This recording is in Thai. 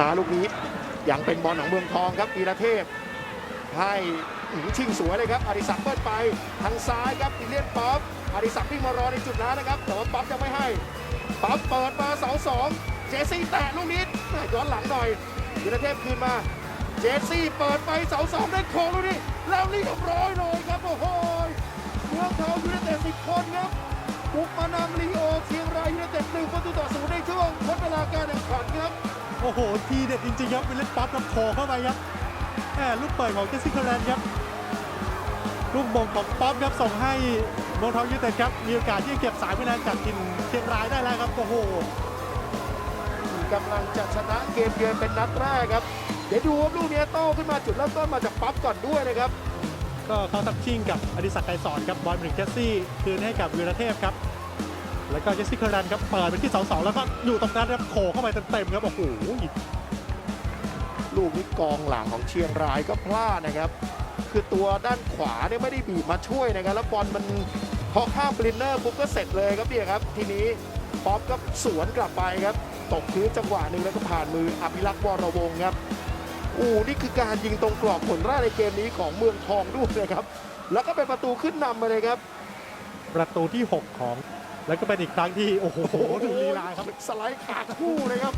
มาลูกนี้ยังเป็นบอลของเมืองทองครับวีระเทพให้ชิงสวยเลยครับอดิศักดิ์เปิดไปทางซ้ายครับอิเลียนป๊อปอดิศักดิ์วิ่งมารอในจุดนั้นนะครับ แต่ว่าป๊อปยังไม่ให้ป๊อปเปิดมาเสาสองเจสซี่แตะลูกนี้ย้อนหลังหน่อยวีระเทพคืนมาเจสซี่เปิดไปเสาสองได้โค้งลูกนี้แล้วเรียบร้อยเลยครับโอ้โหเมืองทองยูไนเต็ดสิบคนครับบุกมานำลีโอเชียงรายยูไนเต็ดหนึ่งประตูต่อศูนย์ในช่วงทดเวลาการแข่งขันครับ โอ้โห ทีเด็ดจริงๆครับวิลเลนป๊อปครับโผล่เข้าไปครับแหมลูกเปิดของเจสซี่คาร์แลนครับ ลูกบ่งของป๊อปครับส่งให้เมืองทองยูเต็ดครับ มีโอกาสที่จะเก็บสายวินาทีจากทีมเชียงรายได้แล้วครับ โอ้โหกำลังจะชนะเกมเยือนเป็นนัดแรกครับ เดี๋ยวดูว่าลูกนี้โต้ขึ้นมาจุดเริ่มต้นมาจากปั๊บก่อนด้วยนะครับ ก็เขาทับชิงกับอดิศักดิ์ไกรสอนครับบอลบริกเจสซี่คืนให้กับวีรเทพครับ แล้วก็เจสซี่คาร์แลนครับเปิดไปที่เสาสองแล้วก็อยู่ตรงนั้นครับโผล่เข้าไปเต็มๆครับโอ้โหลูกนี้กองหลังของเชียงรายก็พลาดนะครับ คือตัวด้านขวาเนี่ยไม่ได้บีบมาช่วยนะครับ แล้วบอลมันพอข้ามบลินเนอร์ปุ๊บก็เสร็จเลยครับเนี่ยครับ ทีนี้ป๊อปก็สวนกลับไปครับ ตกพื้นจังหวะหนึ่งแล้วก็ผ่านมืออภิรักษ์วรวงศ์ครับอู้นี่คือการยิงตรงกรอบผลแรกในเกมนี้ของเมืองทองด้วยนะครับ แล้วก็เป็นประตูขึ้นนำมาเลยครับ ประตูที่ 6 ของ แล้วก็เป็นอีกครั้งที่โอ้โหดูลีลาครับ สไลด์ขาคู่เลยครับ